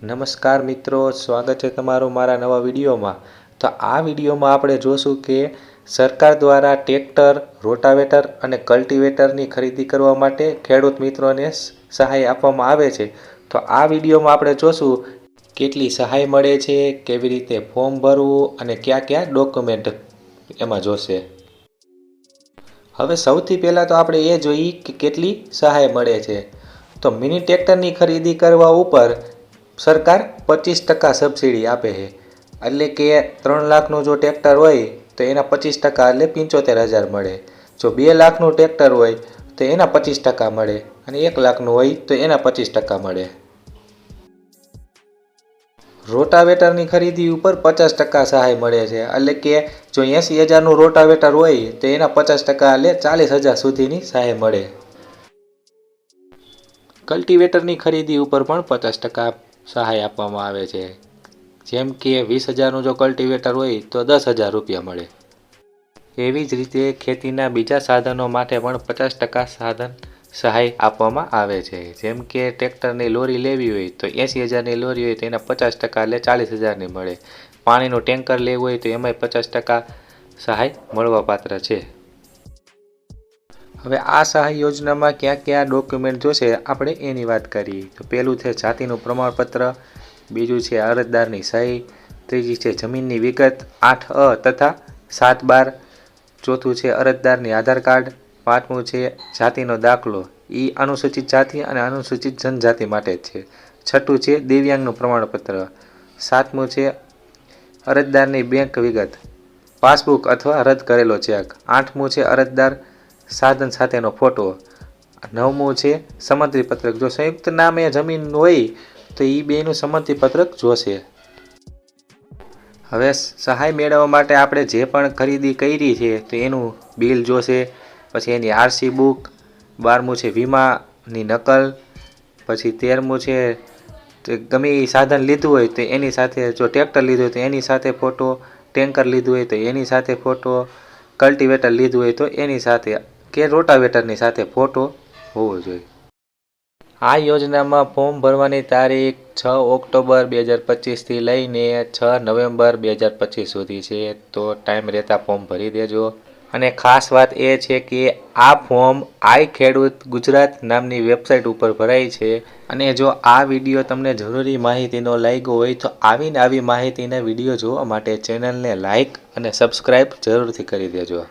નમસ્કાર મિત્રો, સ્વાગત છે તમારું મારા નવા વિડીયોમાં. તો આ વિડીયોમાં આપણે જોશું કે સરકાર દ્વારા ટ્રેક્ટર, રોટાવેટર અને કલ્ટિવેટરની ખરીદી કરવા માટે ખેડૂત મિત્રોને સહાય આપવામાં આવે છે. તો આ વિડીયોમાં આપણે જોશું કેટલી સહાય મળે છે, કેવી રીતે ફોર્મ ભરવું અને કયા કયા ડોક્યુમેન્ટ એમાં જોશે. હવે સૌથી પહેલાં તો આપણે એ જોઈએ કે કેટલી સહાય મળે છે. તો મિની ટ્રેક્ટરની ખરીદી કરવા ઉપર સરકાર પચીસ ટકા સબસિડી આપે છે. એટલે કે ત્રણ લાખનું જો ટ્રેક્ટર હોય, તો એના પચીસ ટકા એટલે પંચોતેર હજાર મળે. જો બે લાખનું ટ્રેક્ટર હોય, તો એના પચીસ ટકા મળે. અને એક લાખનું હોય, તો એના પચીસ ટકા મળે. રોટાવેટરની ખરીદી ઉપર પચાસ ટકા સહાય મળે છે. એટલે કે જો એંસી હજારનું રોટાવેટર હોય, તો એના પચાસ ટકા એટલે ચાલીસ હજાર સુધીની સહાય મળે. કલ્ટિવેટરની ખરીદી ઉપર પણ પચાસ ટકા સહાય આપવામાં આવે છે. જેમ કે વીસ હજારનું જો કલ્ટિવેટર હોય, તો દસ હજાર રૂપિયા મળે. એવી જ રીતે ખેતીના બીજા સાધનો માટે પણ પચાસ ટકા સાધન સહાય આપવામાં આવે છે. જેમ કે ટ્રેક્ટરની લોરી લેવી હોય, તો એંસી હજારની લોરી હોય, તો એના પચાસ ટકા એટલે ચાલીસ હજારની મળે. પાણીનું ટેન્કર લેવું હોય, તો એમાંય પચાસ ટકા સહાય મળવાપાત્ર છે. હવે આ સહાય યોજનામાં ક્યાં ક્યાં ડોક્યુમેન્ટ જોશે, આપણે એની વાત કરીએ. તો પહેલું છે જાતિનું પ્રમાણપત્ર, બીજું છે અરજદારની સહી, ત્રીજી છે જમીનની વિગત આઠ અ તથા સાત બાર. ચોથું છે અરજદારની આધાર કાર્ડ, પાંચમું છે જાતિનો દાખલો. એ અનુસૂચિત જાતિ અને અનુસૂચિત જનજાતિ માટે જ છે. છઠ્ઠું છે દિવ્યાંગનું પ્રમાણપત્ર. સાતમું છે અરજદારની બેંક વિગત. પાસબુક અથવા રદ કરેલો ચેક. આઠમું છે અરજદાર સાધન સાથેનો ફોટો. નવમું છે સંમતિપત્રક જો સંયુક્ત નામે જમીન હોય, તો એ બેનું સંમતિપત્રક જોશે. હવે સહાય મેળવવા માટે આપણે જે પણ ખરીદી કરી છે, તો એનું બિલ જોશે. પછી એની આરસી બુક. બારમું છે, વીમાની નકલ. પછી તેરમું છે ગમે એ સાધન લીધું હોય, તો એની સાથે, જો ટ્રેક્ટર લીધું હોય, તો એની સાથે ફોટો. ટેન્કર લીધું હોય, તો એની સાથે ફોટો. કલ્ટિવેટર લીધું હોય, તો એની સાથે કે રોટાવેટરની સાથે ફોટો હોવો જોઈએ. આ યોજનામાં ફોર્મ ભરવાની તારીખ છ ઓક્ટોબર બે હજાર પચીસથી લઈને છ નવેમ્બર બે હજાર પચીસ સુધી છે, તો ટાઈમ રહેતા ફોર્મ ભરી દેજો. અને ખાસ વાત એ છે કે આ ફોર્મ આઈ ખેડૂત ગુજરાત નામની વેબસાઇટ ઉપર ભરાય છે. અને જો આ વીડિયો તમને જરૂરી માહિતીનો લાગ્યો હોય તો આવીને આવી માહિતીના વીડિયો જોવા માટે ચેનલને લાઇક અને સબસ્ક્રાઈબ જરૂરથી કરી દેજો.